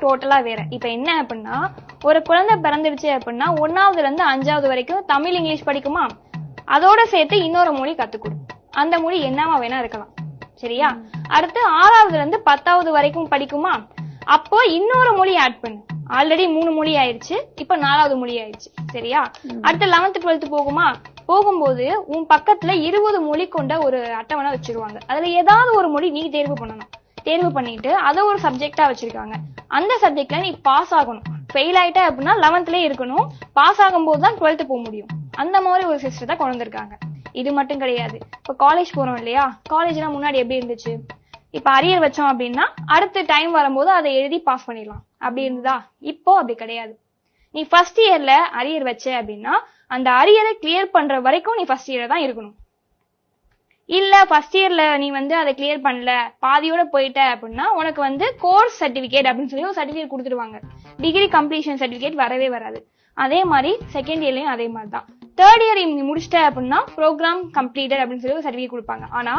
டோட்டலா வேற. இப்ப என்ன அப்படின்னா ஒரு குழந்தை பிறந்துடுச்சு அப்படின்னா ஒன்னாவதுல இருந்து அஞ்சாவது வரைக்கும் தமிழ் இங்கிலீஷ் படிக்குமா? அதோட சேர்த்து இன்னொரு மொழி கத்துக்கணும் அந்த மொழி என்னவா வேணா இருக்கலாம். சரியா? அடுத்து ஆறாவதுல இருந்து பத்தாவது வரைக்கும் படிக்குமா? அப்போ இன்னொரு மொழி ஆட் பண்ணு. ஆல்ரெடி மூணு மொழி ஆயிடுச்சு இப்ப நாலாவது மொழி ஆயிடுச்சு சரியா? அடுத்து லெவன்த் டுவெல்த் போகுமா? போகும்போது உன் பக்கத்துல இருபது மொழி கொண்ட ஒரு அட்டவணை வச்சிருவாங்க. அதுல ஏதாவது ஒரு மொழி நீ தேர்வு பண்ணணும். தேர்வு பண்ணிட்டு அதை ஒரு சப்ஜெக்டா வச்சிருக்காங்க. அந்த சப்ஜெக்ட்ல நீ பாஸ் ஆகணும். ஃபெயில் ஆயிட்ட அப்படின்னா லெவன்த்லயே இருக்கணும். பாஸ் ஆகும்போது தான் டுவெல்த் போக முடியும். அந்த மாதிரி ஒரு சிஸ்டத்தை கொண்டு வந்திருக்காங்க. இது மட்டும் கிடையாது. இப்ப காலேஜ் போறோம் இல்லையா? காலேஜ்லாம் முன்னாடி எப்படி இருந்துச்சு? இப்ப அரியர் வச்சோம் அப்படின்னா அடுத்த டைம் வரும்போது அதை எழுதி பாஸ் பண்ணிடலாம். அப்படி இருந்ததா? இப்போ அப்படி கிடையாது. நீ ஃபர்ஸ்ட் இயர்ல அரியர் வச்ச அப்படின்னா அந்த அரியரை கிளியர் பண்ற வரைக்கும் நீ ஃபர்ஸ்ட் இயர்ல தான் இருக்கணும். இல்ல ஃபர்ஸ்ட் இயர்ல நீ வந்து அதை கிளியர் பண்ணல பாதியோட போயிட்ட அப்படின்னா உனக்கு வந்து கோர்ஸ் சர்டிபிகேட் அப்படின்னு சொல்லி ஒரு சர்டிபிகேட் கொடுத்துருவாங்க டிகிரி கம்ப்ளீஷன் சர்டிபிகேட் வரவே வராது. அதே மாதிரி செகண்ட் இயர்லயும் அதே மாதிரி தான். தேர்ட் இயர் நீ முடிச்சிட்ட அப்படின்னா ப்ரோக்ராம் கம்ப்ளீட்டட் அப்படின்னு சொல்லி ஒரு சர்டிஃபிகேட் கொடுப்பாங்க. ஆனா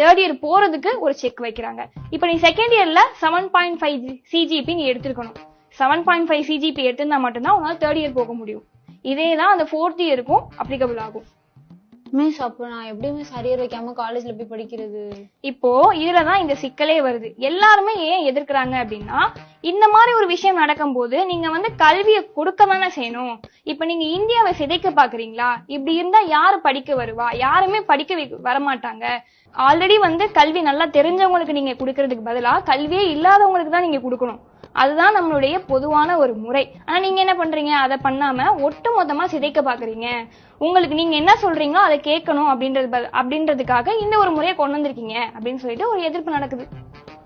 தேர்ட் இயர் போறதுக்கு ஒரு செக் வைக்கிறாங்க. இப்போ நீ செகண்ட் இயர்ல செவன் பாயிண்ட் ஃபைவ் சிஜிபி நீ எடுத்திருக்கணும். செவன் பாயிண்ட் ஃபைவ் சிஜிபி எடுத்திருந்தா மட்டும்தான் உன்னால தேர்ட் இயர் போக முடியும். இதே தான் அந்த ஃபோர்த் இயருக்கும் அப்ளிகபிள் ஆகும். மிஸ் அப்ப நான் எப்படி மிஸ் அரியர் வைக்காம காலேஜ்ல போய் படிக்கிறது. இப்போ இதுலதான் இந்த சிக்கலே வருது. எல்லாருமே ஏன் எதிர்க்கிறாங்க அப்படின்னா இந்த மாதிரி ஒரு விஷயம் நடக்கும்போது நீங்க வந்து கல்வியை கொடுக்க தானே செய்யணும். இப்ப நீங்க இந்தியாவை சிதைக்க பாக்குறீங்களா? இப்படி இருந்தா யாரு படிக்க வருவா? யாருமே படிக்க வரமாட்டாங்க. ஆல்ரெடி வந்து கல்வி நல்லா தெரிஞ்சவங்களுக்கு நீங்க கொடுக்கறதுக்கு பதிலா கல்வியே இல்லாதவங்களுக்கு தான் நீங்க கொடுக்கணும். அதுதான் நம்மளுடைய பொதுவான ஒரு முறை. ஆனா நீங்க என்ன பண்றீங்க? அதை பண்ணாம ஒட்டு மொத்தமா சிதைக்க பாக்குறீங்க. உங்களுக்கு நீங்க என்ன சொல்றீங்களோ அதை கேட்கணும் அப்படின்றது அப்படின்றதுக்காக இந்த ஒரு முறையை கொண்டு வந்திருக்கீங்க அப்படின்னு சொல்லிட்டு ஒரு எதிர்ப்பு நடக்குது.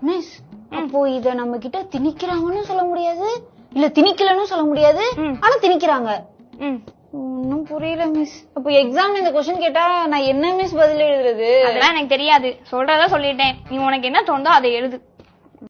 மிஸ் அப்போ இத நம்ம கிட்ட திணிக்கிறாங்கன்னு சொல்ல முடியாது? இல்ல திணிக்கலன்னு சொல்ல முடியாது. ஆனா திணிக்கிறாங்க. ம். ஒன்னும் புரியல மிஸ். அப்போ எக்ஸாம்ல இந்த கொஸ்டின் கேட்டா நான் என்ன மிஸ் பதில் எழுதுறது? அதெல்லாம் எனக்கு தெரியாது. சொல்றதா சொல்லிட்டேன். நீ உனக்கு என்ன தோணுதோ அதை எழுது.